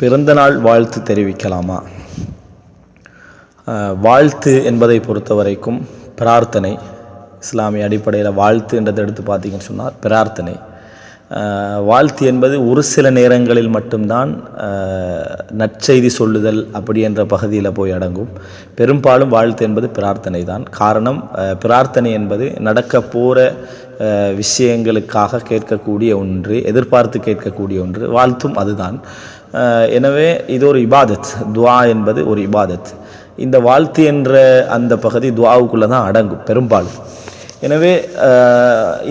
பிறந்தநாள் வாழ்த்து தெரிவிக்கலாமா? வாழ்த்து என்பதை பொறுத்த வரைக்கும் பிரார்த்தனை இஸ்லாமிய அடிப்படையில் வாழ்த்துன்றதை எடுத்து பார்த்தீங்கன்னு சொன்னால் பிரார்த்தனை. வாழ்த்து என்பது ஒரு சில நேரங்களில் மட்டும்தான் நற்செய்தி சொல்லுதல் அப்படி என்ற பகுதியில் போய் அடங்கும். பெரும்பாலும் வாழ்த்து என்பது பிரார்த்தனை தான். காரணம் பிரார்த்தனை என்பது நடக்க போகிற விஷயங்களுக்காக கேட்கக்கூடிய ஒன்று எதிர்பார்த்து கேட்கக்கூடிய ஒன்று. வாழ்த்தும் அதுதான். எனவே இது ஒரு இபாதத் துவா என்பது ஒரு இபாதத். இந்த வாழ்த்து என்ற அந்த பகுதி துவாவுக்குள்ளே தான் அடங்கும் பெரும்பாலும். எனவே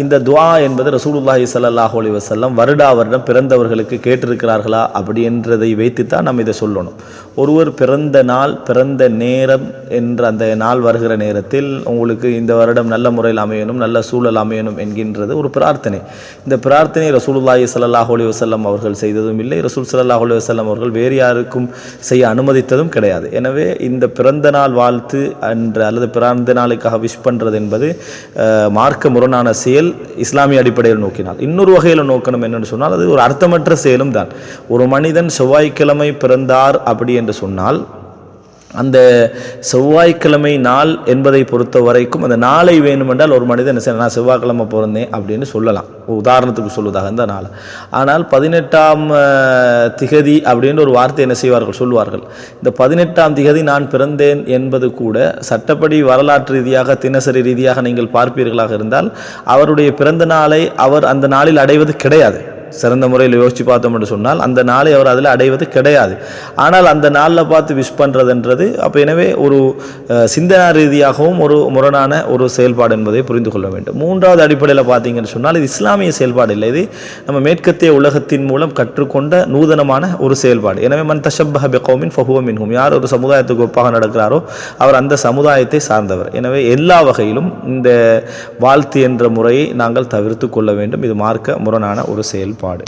இந்த துவா என்பது ரசூலுல்லாஹி சல்லாஹ் அலி வசல்லம் வருடா வருடம் பிறந்தவர்களுக்கு கேட்டிருக்கிறார்களா அப்படி என்றதை வைத்து தான் நம்ம இதை சொல்லணும். ஒருவர் பிறந்த நாள் பிறந்த நேரம் என்ற அந்த நாள் வருகிற நேரத்தில் உங்களுக்கு இந்த வருடம் நல்ல முறையில் அமையணும் நல்ல சூழல் அமையணும் என்கின்றது ஒரு பிரார்த்தனை. இந்த பிரார்த்தனை ரசூலுல்லாஹி சல்லாஹ் அலி வசல்லம் அவர்கள் செய்ததும் இல்லை. ரசூல் சல்லாஹ் அலி வசல்லம் அவர்கள் வேறு யாருக்கும் செய்ய அனுமதித்ததும் கிடையாது. எனவே இந்த பிறந்த நாள் வாழ்த்து என்ற அல்லது பிறந்த நாளுக்காக விஷ் பண்ணுறது என்பது மார்க்க முரணான செயல் இஸ்லாமிய அடிப்படையில் நோக்கினால். இன்னொரு வகையில் நோக்கணும் என்னென்னு சொன்னால் அது ஒரு அர்த்தமற்ற செயலும் தான் ஒரு மனிதன் செவ்வாய்க்கிழமை பிறந்தார் அப்படி என்று சொன்னால் அந்த செவ்வாய்க்கிழமை நாள் என்பதை பொறுத்த வரைக்கும் அந்த நாளை வேணுமென்றால் ஒரு மனிதன் என்ன நான் செவ்வாய்க்கிழமை பிறந்தேன் அப்படின்னு சொல்லலாம். உதாரணத்துக்கு சொல்லுவதாக இந்த நாள். ஆனால் பதினெட்டாம் திகதி அப்படின்னு ஒரு வார்த்தை என்ன செய்வார்கள் சொல்வார்கள் இந்த பதினெட்டாம் திகதி நான் பிறந்தேன் என்பது கூட சட்டப்படி வரலாற்று ரீதியாக தினசரி ரீதியாக நீங்கள் பார்ப்பீர்களாக இருந்தால் அவருடைய பிறந்த நாளை அவர் அந்த நாளில் அடைவது கிடையாது. சிறந்த முறையில் யோசித்து பார்த்தோம் என்று சொன்னால் அந்த நாளை அவர் அதில் அடைவது கிடையாது. ஆனால் அந்த நாளில் பார்த்து விஷ் பண்ணுறதுன்றது அப்போ எனவே ஒரு சிந்தனா ரீதியாகவும் ஒரு முரணான ஒரு செயல்பாடு என்பதை புரிந்து கொள்ள வேண்டும். மூன்றாவது அடிப்படையில் பார்த்தீங்கன்னு சொன்னால் இது இஸ்லாமிய செயல்பாடு இல்லை. இது நம்ம மேற்கத்திய உலகத்தின் மூலம் கற்றுக்கொண்ட நூதனமான ஒரு செயல்பாடு. எனவே மன் தஷப்பஹ பிகௌமின் ஃபஹுவ மின்ஹும். யார் ஒரு சமுதாயத்துக்கு ஒப்பாக நடக்கிறாரோ அவர் அந்த சமுதாயத்தை சார்ந்தவர். எனவே எல்லா வகையிலும் இந்த வாழ்த்து என்ற முறையை நாங்கள் தவிர்த்து கொள்ள வேண்டும். இது மார்க்க முரணான ஒரு செயல்பாடு பாடு